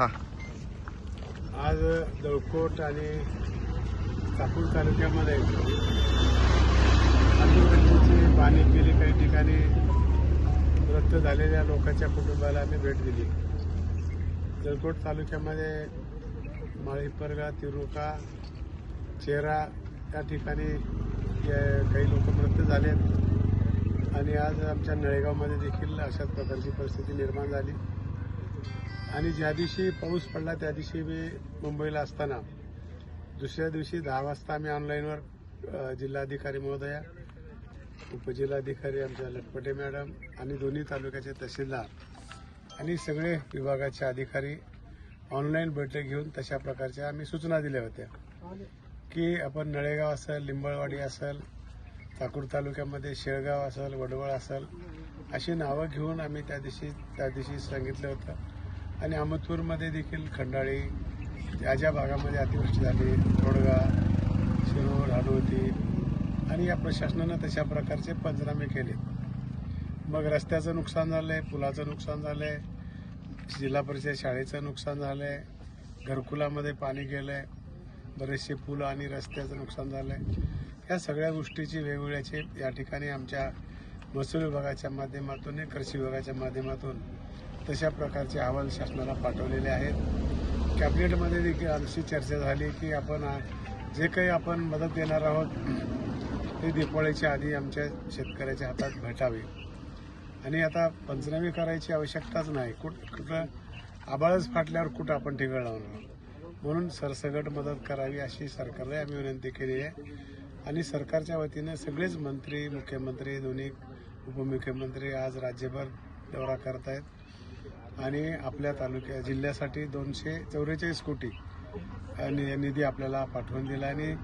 हा. आज दळकोट आणि चाकूर तालुक्यामध्ये अतिवृष्टीची पाणी केली. काही ठिकाणी मृत झालेल्या लोकांच्या कुटुंबाला आम्ही भेट दिली. दळकोट तालुक्यामध्ये माळीपरगा तिरुका चेरा या ठिकाणी काही लोक मृत झालेत. आणि आज आमच्या नळेगावमध्ये देखील अशाच प्रकारची परिस्थिती निर्माण झाली. आणि ज्या दिवशी पाऊस पडला त्या दिवशी मी मुंबईला असताना दुसऱ्या दिवशी दहा वाजता आम्ही ऑनलाईनवर जिल्हाधिकारी महोदया उपजिल्हाधिकारी आमच्या लटपटे मॅडम आणि दोन्ही तालुक्याचे तहसीलदार आणि सगळे विभागाचे अधिकारी ऑनलाईन बैठक घेऊन तशा प्रकारच्या आम्ही सूचना दिल्या होत्या. की आपण नळेगाव असेल लिंबळवाडी असेल चाकूर तालुक्यामध्ये शेळगाव असेल वडवळ असेल अशी नावं घेऊन आम्ही त्या दिवशी त्या दिवशी सांगितलं होतं. आणि अहमदपूरमध्ये देखील खंडाळी ज्या ज्या भागामध्ये अतिवृष्टी झाली तोडगा शिरूर हनुवती आणि या प्रशासनानं तशा प्रकारचे पंचनामे केले. मग रस्त्याचं नुकसान झालं आहे पुलाचं नुकसान झालं आहे जिल्हा परिषद शाळेचं नुकसान झालं आहे घरकुलामध्ये पाणी गेलं आहे बरेचसे पूल आणि रस्त्याचं नुकसान झालं आहे या सगळ्या गोष्टीची वेगवेगळ्याचे या ठिकाणी आमच्या महसूल विभागाच्या माध्यमातून कृषी विभागाच्या माध्यमातून तशा प्रकारचे अहवाल शासनाला पाठवलेले आहेत. कॅबिनेटमध्ये देखील आमची चर्चा झाली की आपण जे काही आपण मदत देणार आहोत ते दिपाळीच्या आधी आमच्या शेतकऱ्याच्या हातात भेटावे. आणि आता पंचनामे करायची आवश्यकताच नाही. कुठ कुठं आबाळच फाटल्यावर कुठं आपण ठिकाण लावणार म्हणून सरसगट मदत करावी अशी सरकारला आम्ही विनंती केली आहे. आणि सरकारच्या वतीनं सगळेच मंत्री मुख्यमंत्री दोन्ही उपमुख्यमंत्री आज राज्यभर दौरा करत आहेत आणि आपल्या तालुक्या जिल्ह्यासाठी दोनशे चौवेचाळीस कोटी आणि निधी आपल्याला पाठवून दिला आणि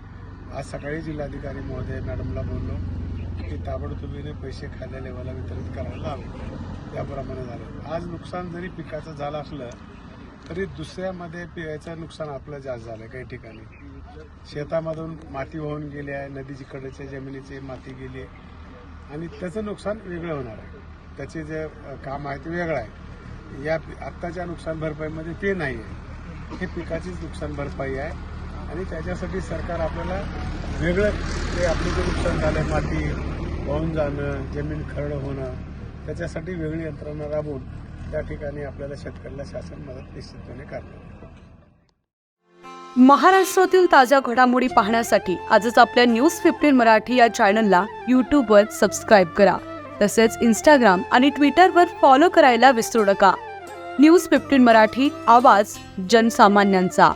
आज सकाळी जिल्हाधिकारी महोदय मॅडमला बोललो की ताबडतोबीने पैसे खाल्या लेवलला वितरित करायला हवे. त्याप्रमाणे झालं. आज नुकसान जरी पिकाचं झालं असलं तरी दुसऱ्यामध्ये पिवायचं नुकसान आपलं जास्त झालं काही ठिकाणी. शेतामधून माती वाहून गेली आहे नदीकडच्या जमिनीची माती गेली आणि त्याचं नुकसान वेगळं होणार आहे. त्याचे जे काम आहे ते वेगळं आहे. या आत्ताच्या नुकसान भरपाईमध्ये ते नाही आहे. हे पिकाचीच नुकसान भरपाई आहे. आणि त्याच्यासाठी सरकार आपल्याला वेगळं ते आपलं जे नुकसान झालं माती वाहून जाणं जमीन खरड होणं त्याच्यासाठी वेगळी यंत्रणा राबवून त्या ठिकाणी आपल्याला शेतकऱ्याला शासन मदत निश्चितपणे करणार महाराष्ट्रातील ताज्या घडामोडी पाहण्यासाठी आजच आपल्या न्यूज फिफ्टीन मराठी या चॅनलला यूट्यूबवर सबस्क्राईब करा. तसेच इंस्टाग्राम आणि ट्विटरवर फॉलो करायला विसरू नका. न्यूज फिफ्टीन मराठी आवाज जनसामान्यांचा.